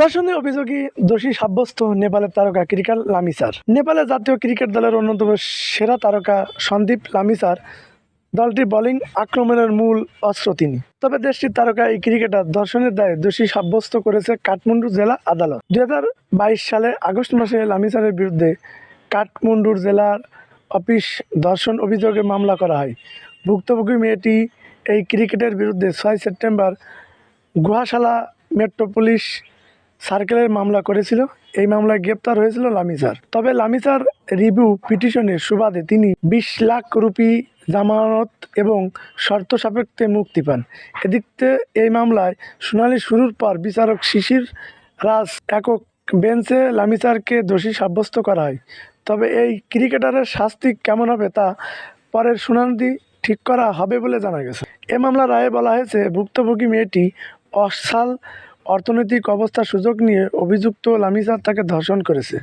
ধর্ষণের অভিযোগে দোষী সাব্যস্ত নেপালের তারকা ক্রিকেট লামিসার নেপালের জাতীয় ক্রিকেট দলের অন্যতম সেরা তারকা সন্দীপ লামিসার দলটির বোলিং আক্রমণের মূল অস্ত্র তিনি। তবে দেশটির তারকা এই ক্রিকেটার ধর্ষণের দায়ে দোষী সাব্যস্ত করেছে কাঠমান্ডু জেলা আদালত। দু হাজার বাইশ সালে আগস্ট মাসে লামিসারের বিরুদ্ধে কাঠমান্ডুর জেলার অফিস ধর্ষণ অভিযোগে মামলা করা হয়। ভুক্তভোগী মেয়েটি এই ক্রিকেটের বিরুদ্ধে ছয় সেপ্টেম্বর গুহাশালা মেট্রো পুলিশ সার্কেলের মামলা করেছিল। এই মামলায় গ্রেপ্তার হয়েছিল লামিসার তবে লামিসার রিভিউ পিটিশনের সুবাদে তিনি বিশ লাখ রুপি জামানত এবং শর্ত সাপেক্ষে মুক্তি পান। এদিকে এই মামলায় শুনানি শুরুর পর বিচারক শিশির রাজ একক বেঞ্চে লামিসারকে দোষী সাব্যস্ত করা হয়। তবে এই ক্রিকেটারের শাস্তি কেমন হবে তা পরের শুনানি ঠিক করা হবে বলে জানা গেছে। এ মামলার রায়ে বলা হয়েছে, ভুক্তভোগী মেয়েটি অসাল অর্থনৈতিক অবস্থার সুযোগ নিয়ে অভিযুক্ত লামিসার তাকে ধর্ষণ করেছে।